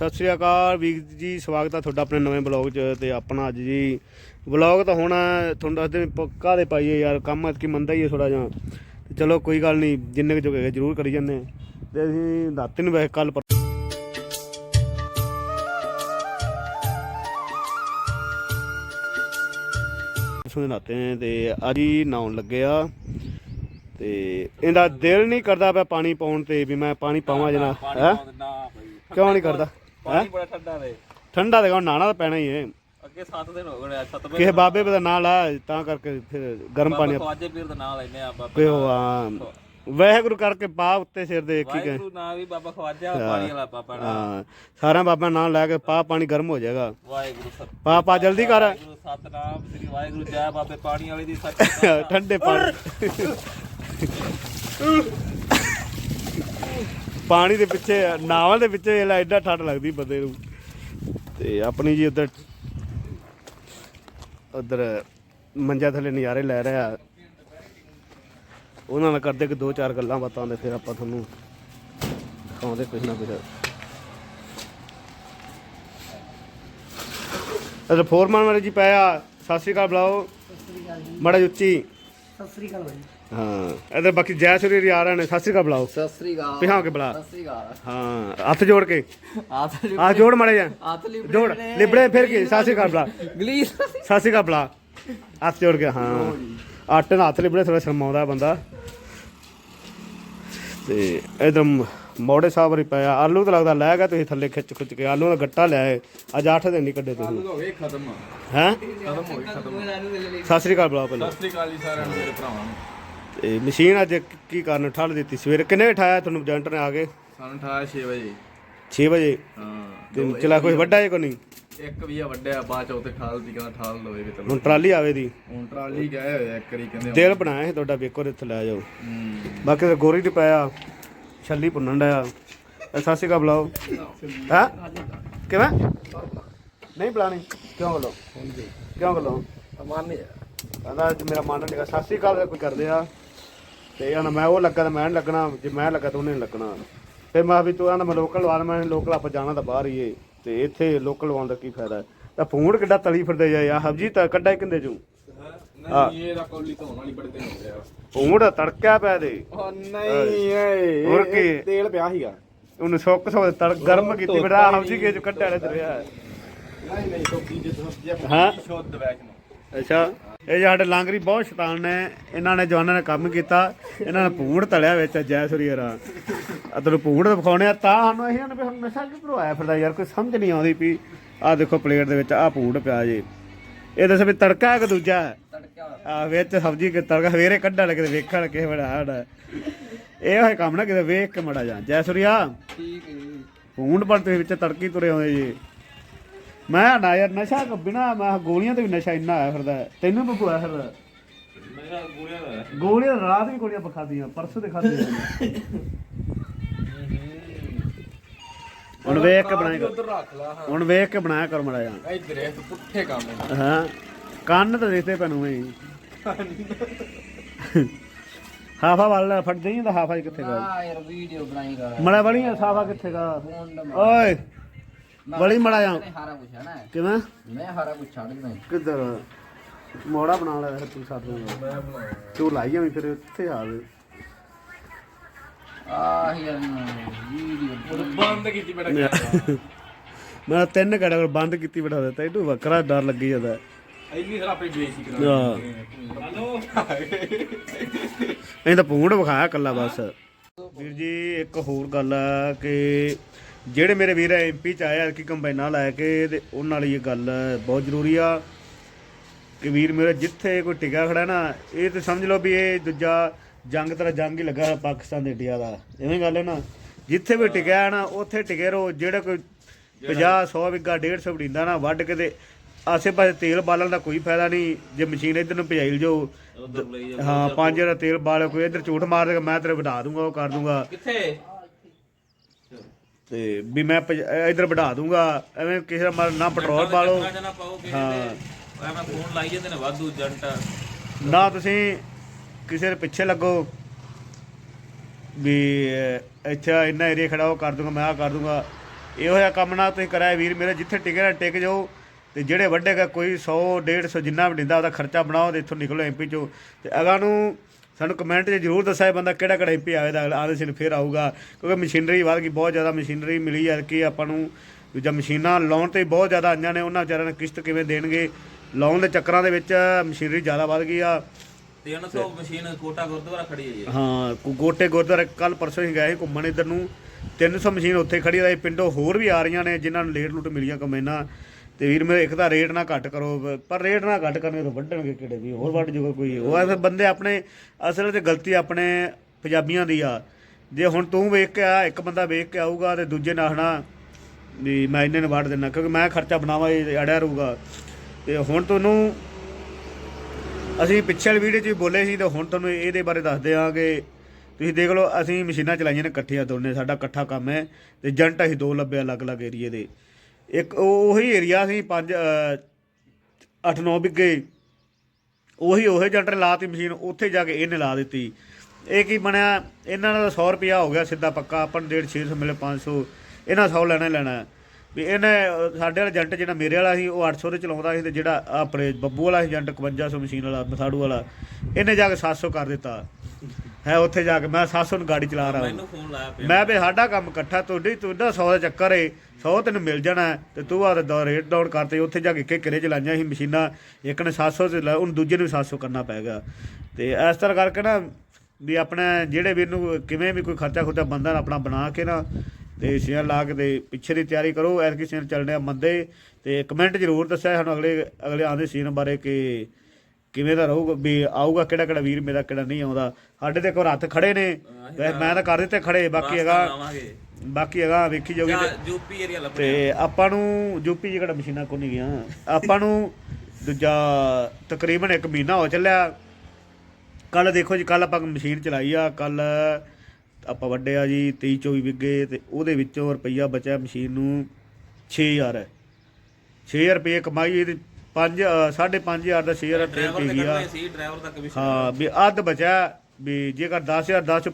ਸਤਿ ਸ੍ਰੀ ਅਕਾਲ ਵੀਰ ਜੀ ਸਵਾਗਤ ਹੈ ਤੁਹਾਡਾ ਆਪਣੇ ਨਵੇਂ ਬਲੌਗ 'ਚ ਤੇ ਆਪਣਾ ਅੱਜ ਜੀ ਬਲੌਗ ਤਾਂ ਹੁਣ ਤੁਹਾਨੂੰ ਦੱਸਦੇ ਪੱਕਾ ਦੇ ਪਾਈਏ ਯਾਰ ਕੰਮ ਅੱਜ ਕੀ ਮੰਦਾ ਹੀ ਹੈ ਥੋੜਾ ਜਿਹਾ। ਤੇ ਚਲੋ ਕੋਈ ਗੱਲ ਨਹੀਂ ਜਿੰਨੇ ਕੁ ਜੋਗੇ ਜ਼ਰੂਰ ਕਰੀ ਜਾਂਦੇ। ਤੇ ਅਸੀਂ ਦਾਤੇ ਨੂੰ ਵੈਸੇ ਕੱਲ ਪਰਸੋਂ ਦੇ ਨਾਤੇ ਨੇ ਤੇ ਅੱਜ ਹੀ ਨਾਉਣ ਲੱਗੇ ਆ। ਤੇ ਇਹਦਾ ਦਿਲ ਨਹੀਂ ਕਰਦਾ ਪਿਆ ਪਾਣੀ ਪਾਉਣ ਤੇ ਵੀ ਮੈਂ ਪਾਣੀ ਪਾਵਾਂ ਜਨਾ ਹੈ? ਕਿਉਂ ਨਹੀਂ ਕਰਦਾ? ਪਾਣੀ ਬੜਾ ਠੰਡਾ ਤੇ ਨਾਣਾ ਤਾਂ ਪੈਣਾ ਹੀ ਹੈ ਅੱਗੇ 7 ਦਿਨ ਹੋ ਗਏ 7 ਕਿਸੇ ਬਾਬੇ ਦਾ ਨਾਂ ਲਾ ਤਾਂ ਕਰਕੇ ਫਿਰ ਗਰਮ ਪਾਣੀ ਖਵਾਜੇ ਪੀਰ ਦਾ ਨਾਮ ਲੈਨੇ ਆ ਬਾਬਾ ਪਿਓ ਆ ਵਾਹਿਗੁਰੂ ਕਰਕੇ ਪਾ ਉੱਤੇ ਸਿਰ ਦੇ ਇੱਕ ਹੀ ਗਏ। ਵਾਹਿਗੁਰੂ ਨਾਮ ਵੀ ਬਾਬਾ ਖਵਾਜਾ ਪਾਣੀ ਵਾਲਾ ਬਾਬਾ ਹਾਂ ਸਾਰਾ ਬਾਬਾ ਨਾਂ ਲੈ ਕੇ ਪਾ ਪਾਣੀ ਗਰਮ ਹੋ ਜਾਏਗਾ। ਵਾਹਿਗੁਰੂ ਸਤ ਪਾ ਪਾ ਜਲਦੀ ਕਰ। ਵਾਹਿਗੁਰੂ ਸਤਨਾਮ ਸ੍ਰੀ ਵਾਹਿਗੁਰੂ ਜੈ ਬਾਬੇ ਪਾਣੀ ਵਾਲੇ ਦੀ ਸੱਚ ਠੰਡੇ ਪਾਣੀ। ਪਾਣੀ ਦੇ ਪਿੱਛੇ ਨਾਵਲ ਦੇ ਪਿੱਛੇ ਇਹ ਐਡਾ ਠੰਡ ਲੱਗਦੀ ਬੰਦੇ ਨੂੰ। ਤੇ ਆਪਣੀ ਜੀ ਉਧਰ ਉਧਰ ਮੰਜਾ ਥੱਲੇ ਨਜ਼ਾਰੇ ਲੈ ਰਿਹਾ। ਉਹਨਾਂ ਨਾਲ ਕਰਦੇ ਕਿ ਦੋ ਚਾਰ ਗੱਲਾਂ ਬਾਤਾਂ ਦੇ ਫਿਰ ਆਪਾਂ ਤੁਹਾਨੂੰ ਦਿਖਾਉਂਦੇ ਕੁਝ ਨਾ ਕੁਝ ਅਦਰ ਫੋਰਮਨ ਵਾਲੇ ਜੀ ਪਿਆ ਸਤਿ ਸ਼੍ਰੀ ਅਕਾਲ ਬੁਲਾਓ। ਮੜਾ ਉੱਚੀ। ਸਤਿ ਸ੍ਰੀ ਅਕਾਲ ਭਾਈ ਹਾਂ। ਇਧਰ ਬਾਕੀ ਜੈ ਸੂਰੀ ਰਹੇ ਨੇ। ਸਤਿ ਸ਼੍ਰੀ ਅਕਾਲ ਬੁਲਾਓ। ਸਤਿ ਸ੍ਰੀ ਅਕਾਲ। ਪਿਹਾ ਕੇ ਬੁਲਾ। ਸਤਿ ਸ੍ਰੀ ਅਕਾਲ। ਹਾਂ ਹੱਥ ਜੋੜ ਕੇ। ਆ ਜੋੜ ਮੜੇ ਜਾ ਆਤ ਲਿਬੜੇ ਜੋੜ ਲਿਬੜੇ ਫਿਰ ਕੇ? ਸਤਿ ਸ਼੍ਰੀ ਅਕਾਲ ਬੁਲਾ। ਗਲੀਸ। ਸਤਿ ਸ਼੍ਰੀ ਅਕਾਲ ਬੁਲਾ। ਹੱਥ ਜੋੜ ਕੇ ਹਾਂ। ਆਟੇ ਨਾਲ ਹੱਥ ਲਿਬੜੇ ਥੋੜਾ ਸ਼ਰਮਾਉਂਦਾ ਬੰਦਾ। ਤੇ ਇਧਰ ਮੋੜੇ ਸਾਹਿਬ ਰੀ ਪਿਆ ਆਲੂ ਤਾਂ ਲੱਗਦਾ ਲੈ ਗਿਆ ਤੁਸੀਂ ਥੱਲੇ ਖਿੱਚ ਖੁੱਚ ਕੇ। ਆਲੂ ਦਾ ਗੱਟਾ ਲਿਆਏ ਅੱਜ 8 ਦਿਨ ਨਹੀਂ ਕੱਢੇ ਤੁਸੀਂ। ਹੋ ਗਏ ਖਤਮ। ਹੈ? ਖਤਮ ਹੋ ਗਏ ਖਤਮ। ਸਤਿ ਸ਼੍ਰੀ ਅਕਾਲ ਬੁਲਾ ਪਹਿਲਾਂ। ਸਤਿ ਸ੍ਰੀ ਅਕਾਲ ਜੀ ਸਾਰਿਆਂ ਨੂੰ ਮੇਰੇ ਭਰਾਵਾਂ ਨੂੰ। ਤੇ ਮਸ਼ੀਨ ਅੱਜ ਕੀ ਕਾਰਨ ਠੱਲ ਦਿੱਤੀ? ਸਵੇਰੇ ਕਿੰਨੇ ਵਜੇ ਉਠਾਇਆ ਤੁਹਾਨੂੰ ਏਜੰਟ ਨੇ ਆ ਕੇ? ਸਾਨੂੰ ਠਾਇਆ 6 ਵਜੇ। 6 ਵਜੇ? ਹਾਂ ਤੇ ਚਲਾ ਕੋਈ ਵੱਡਾ ਹੈ ਕੋਈ ਨਹੀਂ? ਇੱਕ ਵੀ ਆ ਵੱਡਿਆ ਬਾਅਦ ਚ ਉੱਤੇ ਠਾਲ ਦੀ ਕਹਿੰਦਾ ਠਾਲ ਲਵੇ ਕਿ ਚਲੋ। ਹੁਣ ਟਰਾਲੀ ਆਵੇ ਦੀ? ਹੁਣ ਟਰਾਲੀ ਗਏ ਹੋਏ ਆ ਇੱਕ ਵਾਰੀ ਕਹਿੰਦੇ ਦਿਲ ਬਣਾਇਆ ਸੀ ਤੁਹਾਡਾ ਵੇਖੋ ਇੱਥੇ ਲੈ ਜਾਓ। ਹੂੰ। ਬਾਕੀ ਤਾਂ ਗੋਰੀ ਤੇ ਪਿਆ ਛੱਲੀ ਭੁੰਨਣ ਡਿਆ। ਇਹ ਸਾਸੀ ਕਾ ਬੁਲਾਓ। ਹਾਂ? ਕਿਵੇਂ? ਨਹੀਂ ਬੁਲਾਣੀ। ਕਿਉਂ ਬੁਲਾਓ? ਕਿਉਂ ਬੁਲਾਓ? ਮਾਨੇ ਕਹਿੰਦਾ ਅੱਜ ਮੇਰਾ ਮਨ ਨਹੀਂ ਸਾਸੀ ਕਾਲ ਕੋਈ ਕਰਦੇ ਆ। ਤੇ ਹੁਣ ਮੈਂ ਉਹ ਲੱਗਾ ਤਾਂ ਮੈਂ ਲੱਗਣਾ ਜੇ ਮੈਂ ਲੱਗਾ ਤਾਂ ਉਹਨੇ ਲੱਗਣਾ। ਫਿਰ ਮੈਂ ਵੀ ਤੂੰ ਆਂਦਾ ਮੈਂ ਲੋਕਲ ਲਵਾ ਮੈਂ ਲੋਕਲ ਆਪਾਂ ਜਾਣਾ ਤਾਂ ਬਾਹਰ ਹੀ ਏ। ਤੇ ਇੱਥੇ ਲੋਕਲ ਲਵਾਉਣ ਦਾ ਕੀ ਫਾਇਦਾ ਤਾਂ ਫੂਡ ਕਿੱਡਾ ਤਲੀ ਫਿਰਦੇ ਜਾ ਯਾ ਹਬਜੀ ਤਾਂ ਕੱਢਾ ਕਿੰਦੇ ਚੋਂ? ਨਹੀਂ ਇਹ ਦਾ ਕੌਲੀ ਧੋਣ ਵਾਲੀ ਬੜੇ ਦਿਨ ਹੋ ਗਿਆ ਫੂਡ ਤੜਕਿਆ ਪਿਆ ਦੇ ਨਹੀਂ ਏ ਹੋਰ ਕੀ? ਤੇਲ ਪਿਆ ਸੀਗਾ। ਉਹਨੂੰ ਸੁੱਕ ਸੁੱਕ ਤੜ ਗਰਮ ਕੀਤੀ। ਬੜਾ ਹਬਜੀ ਕੇ ਚ ਕੱਢਿਆ ਲੈ ਰਿਹਾ। ਨਹੀਂ ਨਹੀਂ ਸਬਜ਼ੀ ਜੇ ਸਬਜ਼ੀ ਹਾਂ। ਸ਼ੁੱਧ ਵੈਸ਼ਨੋ। ਅੱਛਾ। ਇਹ ਸਾਡੇ ਲਾਂਗਰੀ ਬਹੁਤ ਸ਼ੈਤਾਨ ਨੇ ਇਹਨਾਂ ਨੇ ਜਵਾਨਾਂ ਨੇ ਕੰਮ ਕੀਤਾ ਇਹਨਾਂ ਨੇ ਪੂੜ ਤਲਿਆ ਵਿੱਚ ਜੈ ਸੁਰੀਰਾ ਆ ਤੈਨੂੰ ਪੂੜ ਦਿਖਾਉਣੇ ਆ ਤਾਂ ਸਾਨੂੰ ਅਸੀਂ ਨੇ ਵੀ ਹੁਣ ਨਸ਼ਾ ਕਿੱਧਰੋਂ ਆਇਆ ਫਿਰਦਾ ਯਾਰ ਕੋਈ ਸਮਝ ਨਹੀਂ ਆਉਂਦੀ ਵੀ ਆਹ ਦੇਖੋ ਪਲੇਟ ਦੇ ਵਿੱਚ ਆਹ ਪੂੜ ਪਿਆ ਜੇ। ਇਹ ਦੱਸ ਵੀ ਤੜਕਾ ਹੈ ਕਿ ਦੂਜਾ ਹੈ? ਆ ਵਿੱਚ ਸਬਜ਼ੀ ਕਿ ਤੜਕਾ ਸਵੇਰੇ ਕੱਢਣ ਲੱਗੇ ਤੇ ਵੇਖਣ ਲੱਗੇ ਬੜਾ ਹੜਾ ਇਹ ਹੋਏ ਕੰਮ ਨਾ ਕਿਤੇ ਵੇਖ ਕੇ ਮੜਾ ਜਾ ਜੈ ਸੁਰੀਆ ਠੀਕ ਹੈ ਜੀ। ਪੂੰਡ ਪਰ ਤੁਸੀਂ ਵਿੱਚ ਤੜਕੀ ਤੁਰੇ ਆਉਂਦੇ ਜੀ। ਮੈਂ ਨਾ ਯਾਰ ਨਸ਼ਾ ਕ ਬਿਨਾ ਮੈਂ ਗੋਲੀਆਂ ਤੇ ਵੀ ਨਸ਼ਾ ਇੰਨਾ ਆਇਆ ਫਿਰਦਾ ਹੈ। ਤੈਨੂੰ ਵੀ ਆਇਆ ਫਿਰਦਾ ਮੇਰਾ ਗੋਲਿਆਂ ਦਾ ਗੋਲੀਆਂ ਰਾਤ ਵੀ ਗੋਲੀਆਂ ਪਖਾਦੀਆਂ ਪਰਸੋਂ ਦੇ ਖਾਦੀਆਂ ਹੁਣ ਵੇਖ ਕੇ ਬਣਾਇਆ ਕਰ ਉਧਰ ਰੱਖ ਲਾ ਹੁਣ ਵੇਖ ਕੇ ਬਣਾਇਆ ਕਰ ਮੜਾ ਜਾ ਹਾਂ ਇੱਧਰ ਇਹ ਪੁੱਠੇ ਕੰਮ ਨੇ। ਹਾਂ ਕੰਨ ਤਾਂ ਦੇਖਦੇ ਪੈਨੂੰ ਹੀ। ਹਾਫਾ ਵਾਲਾ ਫੜ ਦਈ ਤਾਂ ਹਾਫਾ ਹੀ ਕਿੱਥੇ ਗਾ। ਆ ਯਾਰ ਵੀਡੀਓ ਬਣਾਈ ਕਰ। ਮੜਾ ਬੜੀ ਆ ਸਾਫਾ ਕਿੱਥੇ ਗਾ। ਓਏ। ਬੜੀ ਮੜਾ ਹਾਰਾ ਹੈ ਕਿਵੇਂ? ਮੈਂ ਹਾਰਾ ਪੁੱਛ ਛੱਡ ਦਵਾਂ ਕਿੱਧਰ ਮੋੜਾ ਬਣਾ ਲਿਆ ਫਿਰ ਤੂੰ ਸਾਥ ਮੈਂ ਬਣਾਇਆ। ਤੂੰ ਲਾਈ ਜਾਵੀਂ ਫਿਰ ਇੱਥੇ ਆਵੇ ਆ ਯਾਰ ਵੀਡੀਓ ਬੰਦ ਕੀਤੀ ਕੈਮਰਾ ਮੈਂ ਤਿੰਨ ਕੜਾ ਬੰਦ ਕੀਤੀ ਬਿਠਾ ਦਿੱਤਾ। ਇਹਨੂੰ ਵੱਖਰਾ ਡਰ ਲੱਗੀ ਜਾਂਦਾ। ਇੰਨੀ ਸਾਰਾ ਆਪਣੀ ਬੇਇੱਜ਼ਤੀ ਹਾਂ। ਕਰਾ ਹਲੋ ਇਹ ਤਾਂ ਪੂੰਡ ਵਿਖਾਇਆ ਕੱਲਾ ਬਸ। ਵੀਰ ਜੀ ਇੱਕ ਹੋਰ ਗੱਲ ਆ ਕਿ ਜਿਹੜੇ ਮੇਰੇ ਵੀਰ ਐਮਪੀ ਚ ਆਏ ਆ ਕਿ ਕੰਬਾਈਨਾਂ ਲੈ ਕੇ ਤੇ ਉਹਨਾਂ ਲਈ ਇਹ ਗੱਲ ਬਹੁਤ ਜ਼ਰੂਰੀ ਆ ਕਿ ਵੀਰ ਮੇਰਾ ਜਿੱਥੇ ਕੋਈ ਟਿਕਿਆ ਖੜਾ ਨਾ ਇਹ ਤੇ ਸਮਝ ਲਓ ਵੀ ਇਹ ਦੂਜਾ ਜੰਗ ਤਰ੍ਹਾਂ ਜੰਗ ਹੀ ਲੱਗਾ ਹੋਇਆ ਪਾਕਿਸਤਾਨ ਤੇ ਇੰਡੀਆ ਦਾ। ਐਵੇਂ ਗੱਲ ਹੈ ਨਾ। ਜਿੱਥੇ ਵੀ ਟਿਕਿਆ ਨਾ ਉੱਥੇ ਟਿਕੇ ਰਹੋ। ਜਿਹੜਾ ਕੋਈ 50 100 ਵਿਗਾ 150 ਬੜੀਂਦਾ ਨਾ ਵੱਢ ਕੇ ਤੇ ਆਸੇ ਪਾਸੇ ਤੇਲ ਬਾਲਣ ਦਾ ਕੋਈ ਫਾਇਦਾ ਨਹੀਂ। ਜੇ ਮਸ਼ੀਨ ਇਧਰ ਨੂੰ ਭਜਾਈ ਜਾਓ ਹਾਂ ਪੰਜ ਦਾ ਤੇਲ ਬਾਲ ਕੋਈ ਇਧਰ ਝੂਠ ਮਾਰ ਦੇਗਾ ਮੈਂ ਤੇਰੇ ਵਧਾ ਦੂੰਗਾ ਉਹ ਕਰ ਦੂੰਗਾ। ਕਿੱਥੇ? ਤੇ ਵੀ ਮੈਂ ਇਧਰ ਵਧਾ ਦੂੰਗਾ। ਐਵੇਂ ਕਿਸੇ ਦਾ ਮਰ ਨਾ ਪੈਟਰੋਲ ਬਾਲੋ ਜਨਾ ਪਾਓ ਕਿਸੇ ਹਾਂ। ਦੇ ਐਵੇਂ ਫੋਨ ਲਾਈ ਜਾਂਦੇ ਨੇ ਵਾਧੂ ਜੰਟ। ਨਾ ਤੁਸੀਂ ਕਿਸੇ ਦੇ ਪਿੱਛੇ ਲੱਗੋ। ਵੀ ਅਹ, ਇੱਥੇ ਇੰਨਾ ਏਰੀਆ ਖੜਾ ਉਹ ਕਰ ਦੂੰਗਾ ਮੈਂ ਆ ਕਰ ਦੂੰਗਾ। ਇਹੋ ਜਿਹਾ ਕੰਮ ਨਾ ਤੁਸੀਂ ਕਰਾਇਆ ਵੀਰ ਮੇਰੇ ਜਿੱਥੇ ਟਿਕੇ ਨਾ ਟਿਕ ਜਾਓ। ਤੇ ਜਿਹੜੇ ਵੱਡੇਗਾ ਕੋਈ 100 150 ਜਿੰਨਾ ਵੀ ਦਿੰਦਾ ਉਹਦਾ ਖਰਚਾ ਬਣਾਓ ਤੇ ਇੱਥੋਂ ਨਿਕਲੋ ਐਮਪੀ ਚੋਂ। ਤੇ ਅਗਾ ਨੂੰ ਸਾਨੂੰ ਕਮੈਂਟ 'ਚ ਜ਼ਰੂਰ ਦੱਸਿਆ ਬੰਦਾ ਕਿਹੜਾ ਕਿਹੜਾ ਐਮਪੀ ਆਵੇਦਾ ਆਦੇ ਸਿਰ ਫੇਰ ਆਊਗਾ। ਕਿਉਂਕਿ ਮਸ਼ੀਨਰੀ ਵੱਧ ਗਈ ਬਹੁਤ ਜ਼ਿਆਦਾ ਮਸ਼ੀਨਰੀ ਮਿਲੀ ਹੈ ਕਿ ਆਪਾਂ ਨੂੰ ਦੂਜਾ ਮਸ਼ੀਨਾਂ ਲਾਉਣ ਤੇ ਬਹੁਤ ਜ਼ਿਆਦਾ ਆਈਆਂ ਨੇ ਉਹਨਾਂ ਵਿਚਾਰਿਆਂ ਨੇ ਕਿਸ਼ਤ ਕਿਵੇਂ ਦੇਣਗੇ। ਲਾਉਣ ਦੇ ਚੱਕਰਾਂ ਦੇ ਵਿੱਚ ਮਸ਼ੀਨਰੀ ਜ਼ਿਆਦਾ ਵੱਧ ਗਈ ਆ। 300 ਮਸ਼ੀਨ ਕੋਟਾ ਗੁਰਦੁਆਰਾ ਖੜੀ ਹੈ। ਜੀ ਹਾਂ ਗੋਟੇ ਗੁਰਦੁਆਰੇ ਕੱਲ ਪਰਸੋਂ ਹੀ ਗਏ ਘੁੰਮਣ ਇੱਧਰ ਨੂੰ। 300 ਮਸ਼ੀਨ ਉੱਥੇ ਖੜੀ ਰਹੀ ਪਿੰਡੋਂ ਹੋਰ ਵੀ ਆ ਰਹੀਆਂ ਨੇ ਜਿਨ੍ਹਾਂ ਨੂੰ ਲੇਟ ਲੁੱਟ ਮਿਲੀਆਂ ਕਮੈਨਾ। ਤੇ ਵੀਰ ਮੇਰੇ ਇੱਕ ਤਾਂ ਰੇਟ ਨਾ ਘੱਟ ਕਰੋ, ਪਰ ਰੇਟ ਨਾ ਘੱਟ ਕਰਨੇ ਤੋਂ ਵੱਢਣਗੇ ਕਿਹੜੇ ਵੀ, ਹੋਰ ਵੱਢ ਜੂਗਾ ਕੋਈ। ਉਹ ਐ ਬੰਦੇ ਆਪਣੇ, ਅਸਲ ਤੇ ਗਲਤੀ ਆਪਣੇ ਪੰਜਾਬੀਆਂ ਦੀ ਆ। ਜੇ ਹੁਣ ਤੂੰ ਵੇਖ ਕੇ ਆ, ਇੱਕ ਬੰਦਾ ਵੇਖ ਕੇ ਆਊਗਾ ਤੇ ਦੂਜੇ ਨੇ ਆਖਣਾ ਵੀ ਮੈਂ ਇਹਨਾਂ ਨੂੰ ਵੱਢ ਦਿੰਦਾ, ਕਿਉਂਕਿ ਮੈਂ ਖਰਚਾ ਬਣਾਵਾ, ਇਹ ਅੜਿਆ ਰਹੂਗਾ। ਤੇ ਹੁਣ ਤੁਹਾਨੂੰ ਅਸੀਂ ਪਿਛਲੇ ਵੀਡੀਓ 'ਚ ਵੀ ਬੋਲੇ ਸੀ ਤੇ ਹੁਣ ਤੁਹਾਨੂੰ ਇਹਦੇ ਬਾਰੇ ਦੱਸਦੇ ਹਾਂ ਕਿ ਤੁਸੀਂ ਦੇਖ ਲਓ, ਅਸੀਂ ਮਸ਼ੀਨਾਂ ਚਲਾਈਆਂ ਨੇ ਇਕੱਠੀਆਂ ਦੋਨੇ, ਸਾਡਾ ਇਕੱਠਾ ਕੰਮ ਹੈ, ਤੇ ਏਜੰਟ ਅਸੀਂ ਦੋ ਲੱਭੇ ਅਲੱਗ-ਅਲੱਗ ਏਰੀਏ ਦੇ। ਇੱਕ ਉਹ- ਉਹੀ ਏਰੀਆ ਸੀ 5 8-9 ਬਿੱਗੇ ਉਹੀ ਉਹੇ ਜੰਟ ਨੇ ਲਾਤੀ ਮਸ਼ੀਨ, ਉੱਥੇ ਜਾ ਕੇ ਇਹਨੇ ਲਾ ਦਿੱਤੀ। ਇਹ ਕੀ ਬਣਿਆ? ਇਹਨਾਂ ਦਾ 100 ਰੁਪਿਆ ਹੋ ਗਿਆ ਸਿੱਧਾ ਪੱਕਾ। ਆਪਾਂ ਨੂੰ 150 600 ਮਿਲੇ 500 ਇਹਨਾਂ 100 ਲੈਣਾ ਲੈਣਾ। ਵੀ ਇਹਨੇ ਸਾਡੇ ਵਾਲਾ ਏਜੰਟ ਜਿਹੜਾ ਮੇਰੇ ਵਾਲਾ ਸੀ, ਉਹ 800 ਦੇ ਚਲਾਉਂਦਾ ਸੀ ਤੇ ਜਿਹੜਾ ਆਪਣੇ ਬੱਬੂ ਵਾਲਾ ਸੀ ਏਜੰਟ 5100 ਮਸ਼ੀਨ ਵਾਲਾ ਮਥਾੜੂ ਵਾਲਾ, ਇਹਨੇ ਜਾ ਕੇ 700 ਕਰ ਦਿੱਤਾ। ਹੈ ਉੱਥੇ ਜਾ ਕੇ ਮੈਂ 700 ਨੂੰ ਗਾੜੀ ਚਲਾ ਰਹਾ ਮੈਨੂੰ ਫੋਨ ਲਾਇਆ ਪਿਆ। ਮੈਂ ਵੀ ਸਾਡਾ ਕੰਮ ਇਕੱਠਾ ਤੁਹਾਡੀ ਤੁਹਾਡਾ 100 ਦਾ ਚੱਕਰ ਏ 100 ਤੈਨੂੰ ਮਿਲ ਜਾਣਾ ਹੈ ਤੇ ਤੂੰ ਆ ਦਾ ਰੇਟ ਡਾਊਨ ਕਰਤੇ ਉੱਥੇ ਜਾ ਕੇ ਕਿ ਕਿਰੇ ਚਲਾਈਆਂ ਸੀ ਮਸ਼ੀਨਾਂ ਇੱਕ ਨੇ 700 ਤੇ ਲਾ ਉਹਨੂੰ ਦੂਜੇ ਨੂੰ ਵੀ 700 ਕਰਨਾ ਪੈਗਾ ਤੇ ਇਸ ਤਰ੍ਹਾਂ ਕਰਕੇ ਨਾ ਵੀ ਆਪਣਾ ਜਿਹੜੇ ਵੀ ਇਹਨੂੰ ਕਿਵੇਂ ਵੀ ਕੋਈ ਖਰਚਾ ਖੁਰਚਾ ਬੰਦਾ ਆਪਣਾ ਬਣਾ ਕੇ ਨਾ ਤੇ ਸ਼ੇਅਰ ਲਾ ਕੇ ਤੇ ਪਿੱਛੇ ਦੀ ਤਿਆਰੀ ਕਰੋ ਐਤਕੀ ਸੀਨ ਚੱਲਣੇ ਆ ਮੰਦੇ ਤੇ ਕਮੈਂਟ ਜ਼ਰੂਰ ਦੱਸਿਆ ਸਾਨੂੰ ਅਗਲੇ ਅਗਲੇ ਆਉਂਦੇ ਸੀਨ ਬਾਰੇ ਕਿ ਕਿਵੇਂ ਦਾ ਰਹੂਗਾ ਵੀ ਆਊਗਾ ਕਿਹੜਾ ਕਿਹੜਾ ਵੀਰ ਮੇਰਾ ਕਿਹੜਾ ਨਹੀਂ ਆਉਂਦਾ। ਸਾਡੇ ਤੇ ਕੋ ਹੱਥ ਖੜੇ ਨੇ। ਵੈਸੇ ਮੈਂ ਤਾਂ ਕਰ ਦਿੱਤੇ ਖੜੇ ਬਾਕੀ ਹੈਗਾ ਬਾਕੀ ਹੈਗਾ ਵੇਖੀ ਜਾਊਗੀ ਤੇ- ਯੂਪੀ ਏਰੀਆ ਲੱਭਣੇ ਤੇ ਆਪਾਂ ਨੂੰ ਯੂਪੀ ਜਿਹੜਾ ਮਸ਼ੀਨਾਂ ਕੋ ਨਹੀਂ ਗਿਆ। ਆਪਾਂ ਨੂੰ ਦੂਜਾ ਤਕਰੀਬਨ 1 ਮਹੀਨਾ ਹੋ ਚੱਲਿਆ। ਕੱਲ ਦੇਖੋ ਜੀ ਕੱਲ ਆਪਾਂ ਮਸ਼ੀਨ ਚਲਾਈ ਆ। ਕੱਲ ਆਪਾਂ ਵੱਡੇ ਆ ਜੀ 23 24 ਵਿਗੇ ਤੇ ਉਹਦੇ ਵਿੱਚੋਂ ਰੁਪਈਆ ਬਚਿਆ ਮਸ਼ੀਨ ਨੂੰ 6000 ਹੈ 6000 ਰੁਪਏ ਕਮਾਈ ਇਹਦੇ 5 5500 ਦਾ 6000 ਟ੍ਰੇਨ ਡਰਾਈਵਰ ਪੀ ਤੇ ਗਿਆ ਕੱਢਣੇ ਸੀ ਡਰਾਈਵਰ ਦਾ ਕਮਿਸ਼ਨ ਹਾਂ ਵੀ ਅੱਧ ਬਚਿਆ ਵੀ ਜੇਕਰ 10000 10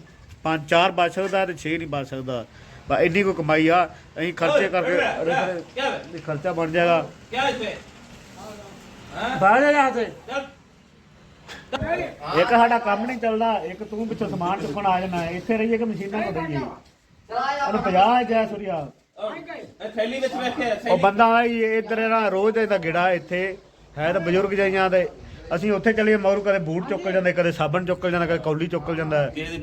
5 4 ਬਚ ਸਕਦਾ ਤੇ 6 ਨਹੀਂ ਬਚ ਸਕਦਾ ਬਾ ਇੰਨੀ ਕੋ ਕਮਾਈ ਆ ਅਸੀਂ ਖਰਚੇ ਕਰਕੇ क्या है ਵੀ ਖਰਚਾ ਬਣ ਜਾਏਗਾ क्या है इसमें ਬਾਹਰ ਜਾ ਤੇ चल ਇੱਕ ਸਾਡਾ ਕੰਮ ਨਹੀਂ ਚੱਲਦਾ ਇੱਕ ਤੂੰ ਪਿੱਛੋਂ ਸਮਾਨ ਚੁੱਕਣ ਆ ਜਾਣਾ ਇੱਥੇ ਰਹੀਏ ਕਿ ਮਸ਼ੀਨਾਂ ਕੋ ਰਹੀਏ ਉਹਨੂੰ 50 ਜੈ ਸੁਰਿਆ ਉਹ ਬੰਦਾ ਆ ਜੀ ਇੱਧਰ ਇਹਦਾ ਰੋਜ਼ ਦਾ ਗਿੜਾ ਇੱਥੇ ਹੈ ਤਾਂ ਬਜ਼ੁਰਗ ਜਾਈਆਂ ਦੇ ਅਸੀਂ ਉੱਥੇ ਚੱਲੀਏ ਮਗਰੋਂ ਕਦੇ ਬੂਟ ਚੁੱਕ ਜਾਂਦਾ ਕਦੇ ਸਾਬਣ ਚੁੱਕ ਜਾਂਦਾ ਕਦੇ ਕੌਲੀ ਚੁੱਕ ਜਾਂਦਾ। ਕਿਸੇ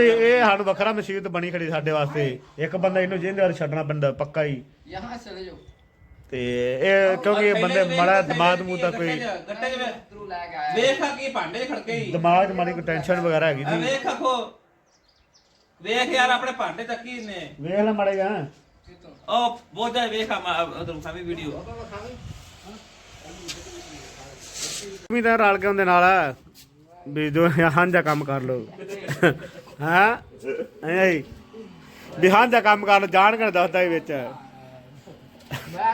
ਇਹ ਸਾਨੂੰ ਵੱਖਰਾ ਮਸੀਤ ਬਣੀ ਖੜੀ ਸਾਡੇ ਵਾਸਤੇ। ਇੱਕ ਬੰਦਾ ਇਹਨੂੰ ਜਿਹਦੇ ਵਾਰ ਛੱਡਣਾ ਪੈਂਦਾ ਪੱਕਾ ਹੀ। ਤੇ ਇਹ ਕਿਉਂਕਿ ਇਹ ਬੰਦੇ ਮੜਾ ਦਿਮਾਗ ਮੂ ਤਾਂ ਕੋਈ ਦਿਮਾਗ ਮਾਰੀ ਕੋਈ ਟੈਨਸ਼ਨ ਵਗੈਰਾ ਹੈਗੀ ਨਹੀਂ ਵੇਖ ਯਾਰ ਆਪਣੇ ਭਾਂਡੇ ਤੱਕੀ ਨੇ ਵੇਖ ਲੈ ਮੜੇਗਾ ਉਹ ਬੋਝਾ ਵੇਖਾ ਮੈਂ ਤੁਹਾਨੂੰ ਸਾਵੀ ਵੀਡੀਓ ਵੀ ਤਾਂ ਰਲ ਕੇ ਉਹਦੇ ਨਾਲ ਆ, ਵੀ ਦੋ ਹਾਂਜਾ ਕੰਮ ਕਰ ਲੋ ਹਾਂ? ਐਂ ਵੀ ਹਾਂਜਾ ਕੰਮ ਕਰ ਲੋ ਜਾਣ ਕੇ ਦੱਸਦਾ ਇਹ ਵਿੱਚ। ਮੈਂ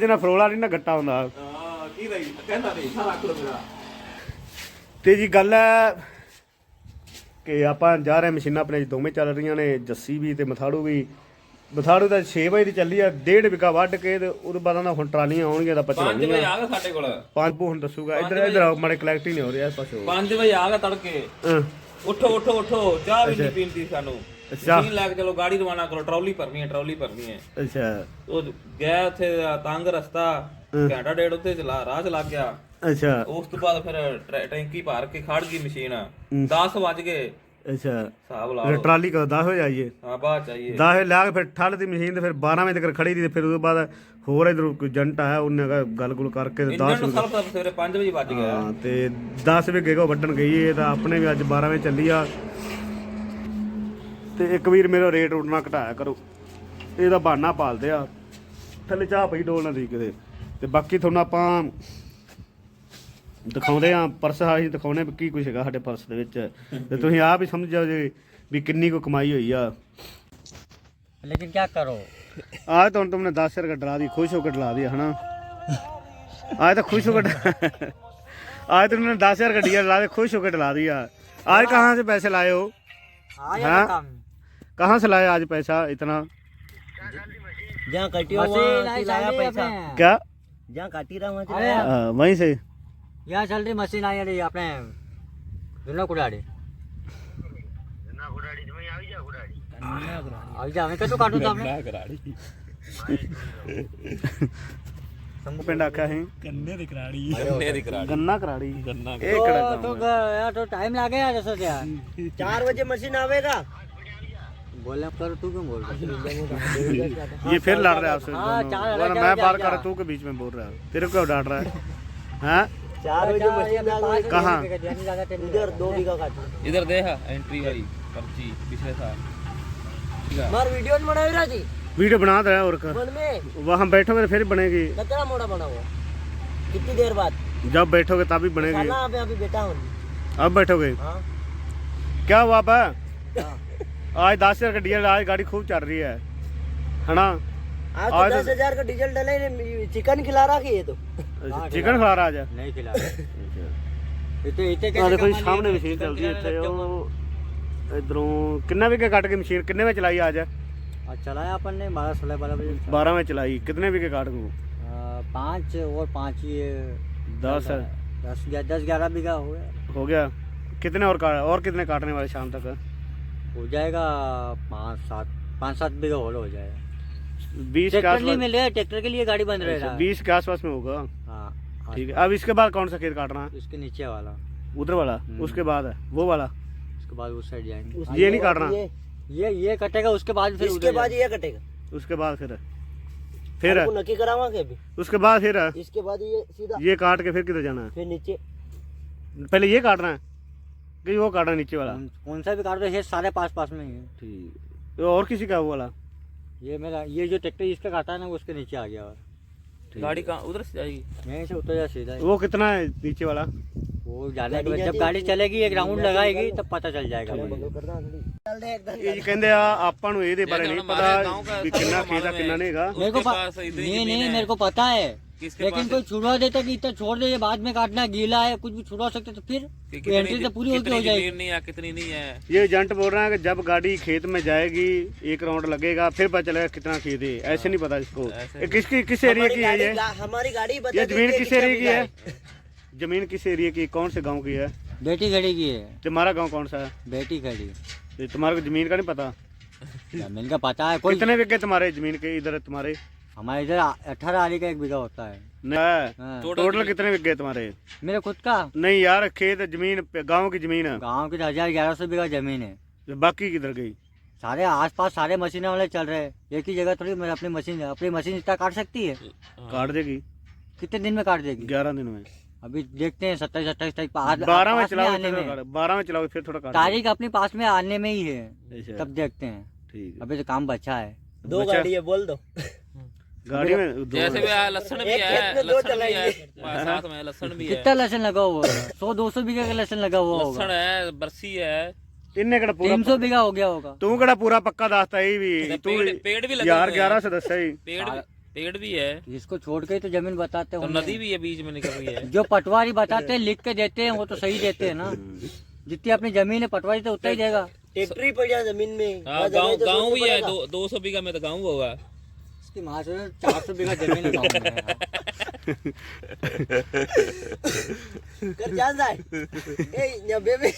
ਨਾ ਫਰੋਲਾ ਨਹੀਂ ਨਾ ਗੱਟਾ ਹੁੰਦਾ। ਆ ਕੀ ਰਹੀ ਕਹਿੰਦਾ ਤੇ ਜੀ ਗੱਲ ਹੈ ਕਿ ਆਪਾਂ ਜਾ ਰਹੇ ਮਸ਼ੀਨਾਂ ਆਪਣੇ ਦੋਵੇਂ ਚੱਲ ਰਹੀਆਂ ਨੇ ਜੱਸੀ ਵੀ ਤੇ ਮਥਾੜੂ ਵੀ। ਮਥਾੜੂ ਤਾਂ 6 ਵਜੇ ਦੀ ਚੱਲੀ ਆ ਡੇਢ ਵਿਕਾ ਵੱਢ ਕੇ ਤੇ ਉਹਦੇ ਬਾਅਦ ਨਾ ਹੁਣ ਟਰਾਲੀਆਂ ਆਉਣਗੀਆਂ ਤਾਂ 5 ਵਜੇ ਆ ਗਿਆ ਸਾਡੇ ਕੋਲ। ਪੰਜ ਪੂ ਹੁਣ ਦੱਸੂਗਾ ਇੱਧਰ ਇੱਧਰ ਆਓ, ਮਾੜੇ ਕਲੈਕਟ ਹੀ ਨਹੀਂ ਹੋ ਰਿਹਾ ਇਸ ਪਾਸੇ 5 ਵਜੇ ਆ ਗਿਆ ਤੜਕੇ। ਉਠੋ ਉਠੋ ਉਠੋ ਚਾਹ ਵੀ ਨਹੀਂ ਪੀਂਦੀ ਸਾਨੂੰ। ਅੱਛਾ। ਲੈ ਕੇ ਚਲੋ ਗਾੜੀ ਰਵਾਨਾ ਕਰੋ ਟਰਾਲੀ ਭਰਨੀ ਹੈ ਟਰਾਲੀ ਭਰਨੀ ਹੈ। ਅੱਛਾ। ਉਹ ਗਿਆ ਉੱਥੇ ਤੰਗ ਰਸਤਾ। ਘੰਟਾ ਡੇਢ ਉੱਤੇ ਚਲਾ ਰਾਹ ਚ ਲੱਗ ਗਿਆ। ਅੱਛਾ। ਉਸ ਤੋਂ ਬਾਅਦ ਫਿਰ ਟਰੈ- ਟੈਂਕੀ ਭਰ ਕੇ ਖੜ ਗਈ ਮਸ਼ੀਨ। 10 ਵਜ ਗਏ। ਅੱਛਾ। ਹਿਸਾਬ ਲਾ ਫਿਰ ਲਓ। ਟਰਾਲੀ ਕਦੋਂ 10 ਹੋ ਜਾਈਏ ਹਾਂ ਬਾਅਦ ਚਾਹੀਏ 10 ਲਾ ਕੇ ਫਿਰ ਠੱਲ ਦੀ ਮਸ਼ੀਨ ਤੇ ਫਿਰ 12 ਵਜੇ ਤੱਕ ਖੜੀ ਦੀ ਤੇ ਫਿਰ ਉਹਦੇ ਬਾਅਦ ਹੋਰ ਇਧਰ ਕੋਈ ਜੰਟ ਆਇਆ ਉਹਨੇ ਕਿਹਾ ਗੱਲ ਗੁਲ ਕਰਕੇ ਤੇ 10 ਇੰਜਨ ਨੂੰ ਸਲਫ ਸਵੇਰੇ 5 ਵਜੇ ਵੱਜ ਗਿਆ। ਹਾਂ ਤੇ 10 ਵਜੇ ਗੇਗੋ ਵੱਢਣ ਗਈ ਇਹ ਤਾਂ ਆਪਣੇ ਵੀ ਅੱਜ 12 ਵਜੇ ਚੱਲੀ ਆ। ਤੇ ਇੱਕ ਵੀਰ ਮੇਰਾ ਰੇਟ ਉਡਣਾ ਘਟਾਇਆ ਕਰੋ। ਇਹਦਾ ਬਹਾਨਾ ਪਾਲਦੇ ਆ। ਥੱਲੇ ਚਾਹ ਪਈ ਡੋਲ ਨਾ ਦੀ ਕਿਤੇ। ਤੇ ਬਾਕੀ ਤੁਹਾਨੂੰ ਆਪਾਂ ਦਿਖਾਉਂਦੇ ਆ ਪਰਸ ਆਹੀ ਦਿਖਾਉਣੇ ਵੀ ਕੀ ਕੁਛ ਹੈਗਾ ਸਾਡੇ ਪਰਸ ਦੇ ਵਿੱਚ ਤੇ ਤੁਸੀਂ ਆਪ ਹੀ ਸਮਝ ਜਾਓ ਜੀ ਵੀ ਕਿੰਨੀ ਕੁ ਕਮਾਈ ਹੋਈ ਆ लेकिन क्या करो आज तो तुमने दस हजार का डरा दी खुश होकर डरा दिया है ना आज तो खुश होकर आज तो तुमने दस हजार का डीएल डरा दिया खुश होकर डरा दिया आज कहाँ से पैसे लाए हो आया हाँ? काम कहाँ से लाया आज पैसा इतना जहाँ कटी हो मशीन वहाँ आई से लाया चल रही है पैसा अपने। क्या जहाँ काटी रहा वहाँ से अरे लाया। आ, वहीं से यहाँ चल रही मशीन आई रही अपने दुनो कुड़ाड़ी આવી જા અમે કતું કાઢું તો આપણે शंभू पिंड आखा है ਗੰਨੇ ਦੀ ਕਰਾੜੀ गन्ना कराड़ी ਗੰਨਾ एक તો कड़ा તો काम है। यार तो टाइम लागे यार जैसे यार चार बजे मशीन आवेगा बोलना कर तू क्यों बोल रहा है ये फिर लड़ रहा है आपसे दोनों मैं बार कर तू के बीच में बोल रहा है तेरे को डांट रहा है हाँ चार बजे मशीन कहाँ इधर दो बीघा का इधर देखा एंट्री वाली पर्ची पिछले साल मार वीडियो नहीं बना रहा जी वीडियो बना रहा है और कर वहाँ बैठोगे फिर बनेगी कितना मोड़ा बना हुआ कितनी देर बाद जब बैठोगे तभी बनेगी अभी अभी बैठा हूँ अब बैठोगे क्या हुआ आज दस हज़ार का डीजल आज गाड़ी खूब चल रही है। है ना तो आज दस हज़ार का डीजल डला चिकन खिला रहा है ये तो? अच्छा, चिकन खिला रहा। आज? नहीं खिला अच्छा। कितने और हो गया कितने काटने वाले शाम तक? हो जाएगा पाँच सात पाँच सात बीघा और हो जाएगा। 20 के ट्रैक्टर नहीं मिल रहा है ट्रैक्टर के लिए गाड़ी बंद रहेगा बीस है। 20 के आसपास में होगा। हाँ ठीक है अब इसके बाद कौन सा खेत काटना है? इसके नीचे वाला। उधर वाला? उसके बाद है वो वाला? उसके बाद उस साइड जाएँगे। ये नहीं काटना ये ये ये कटेगा उसके बाद फिर इसके बाद ये कटेगा। उसके बाद फिर फिर नकी नक्की करावांगे अभी। उसके बाद फिर इसके बाद ये सीधा ये काट के फिर किधर जाना है? फिर नीचे। पहले ये काटना है? कि वो काटना है नीचे वाला कौन- कौन सा भी काट दो ये सारे पास पास में ही है ठीक और किसी का वो वाला ये मेरा ये जो ट्रैक्टर इसका काटा है ना वो उसके नीचे आ गया और ਗਾੜੀ ਕਹਾਂ ਉਧਰ से जाएगी यहीं से उतर जा सीधा ही। वो कितना है नीचे वाला वो जाने के बाद जब गाड़ी चलेगी एक राउंड लगाएगी तब पता चल जाएगा वो करना थोड़ी चल दे एकदम ਇਹ ਜੀ ਕਹਿੰਦੇ ਆ ਆਪਾਂ ਨੂੰ ਇਹਦੇ ਬਾਰੇ ਨਹੀਂ ਪਤਾ ਵੀ ਕਿੰਨਾ ਖੇਤ ਆ ਕਿੰਨਾ ਨਹੀਂ ਹੈਗਾ मेरे को उसके पा- पास इतनी नहीं जमीन लेकिन कोई छुड़वा देता कि इतना छोड़ दे ये बाद में काटना गीला है कुछ भी छुड़वा सकते तो फिर एंट्री तो पूरी होती हो जाएगी। नहीं है कितनी नहीं है? ये एजेंट बोल रहा है कि जब गाड़ी खेत में जाएगी एक राउंड लगेगा फिर पता चलेगा कितना खेत है। ऐसे नहीं पता इसको। किसकी किस एरिया की है ये? हमारी गाड़ी ये ज़मीन किस एरिया की है? ज़मीन किस एरिया की कौन से गाँव की है? बेटी खड़ी की है। तुम्हारा गाँव कौन सा है? बेटी खड़ी। ये तुम्हारे को ज़मीन का नहीं पता? ज़मीन का पता है कोई कितने बीघे तुम्हारे ज़मीन के? इधर तुम्हारे। हमारे इधर अठारह आली का एक बीघा होता है। हाँ। टोटल कितने बीघे तुम्हारे? मेरे खुद का? नहीं यार खेत ज़मीन गाँव की ज़मीन है। गाँव की हज़ार ग्यारह सौ बीघा ज़मीन है। बाकी किधर गई? सारे आस पास सारे मशीनें वाले चल रहे हैं। एक ही जगह थोड़ी मैं अपनी मशीन अपनी मशीन इतना काट सकती है? काट देगी। कितने दिन में काट देगी? ग्यारह दिन में। अभी देखते हैं सत्ताईस अट्ठाईस तारीख पास बारह में चलाओ आने में। बारह में चलाओ फिर थोड़ा तारीख अपने पास में आने में ही है। देगी। तब देखते हैं। ठीक है। अभी तो काम बचा है। दो गाड़ी है बोल दो। गाड़ी में दो जैसे भी है लहसुन भी एक है खेत में दो लहसुन भी है चलाएंगे। साथ में लहसुन भी है कितना लहसुन लगा हुआ है सौ दो सौ बीघा का लहसुन लगा हुआ होगा लहसुन है बरसी है इन्ने कड़ा पूरा तीन सौ बीघा हो गया होगा ਤੂੰ ਕਿਹੜਾ ਪੂਰਾ ਪੱਕਾ ਦੱਸਦਾ ਇਹ ਵੀ ਤੂੰ पेड़ पेड़ भी लगे यार हुए हैं। 11 से ਦੱਸਿਆ ਹੀ पेड़ भी पेड़ भी है इसको छोड़ के ही तो जमीन बताते तो हैं नदी भी है बीच में निकल रही है जो पटवारी बताते हैं लिख के देते हैं वो तो सही देते हैं ना जितनी अपनी जमीन है पटवारी तो उतना ही देगा ट्रैक्टर ही पड़ जाए जमीन में हाँ वहाँ गाँव जमीन तो गाँव सोचना भी है पड़ेगा। दो दो सौ बीघा में तो गाँव होगा इसकी माँ से चार सौ बीघा जमीन है गाँव में कर जा जाए ए या बेबी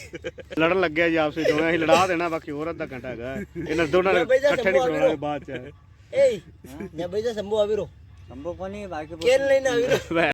ਲੜਨ ਲੱਗਿਆ ਜੀ ਆਪਸੇ ਦੋਵੇਂ ਅਸੀਂ ਲੜਾ ਦੇਣਾ ਬਾਕੀ ਹੋਰ ਅੱਧਾ ਘੰਟਾ ਹੈਗਾ ਇਹਨਾਂ ਦੋਨਾਂ ਨੇ ਮੈਂ ਬਈ ਜਾ ਇਕੱਠੇ ਨਹੀਂ ਸ਼ੰਭੂ ਕਰਾਉਣਾ ਆਵੀਰੋ। ਬਾਅਦ ਚ ए या बेजा शंभू आविरो संभव को नहीं बाकी केन लेने आविरो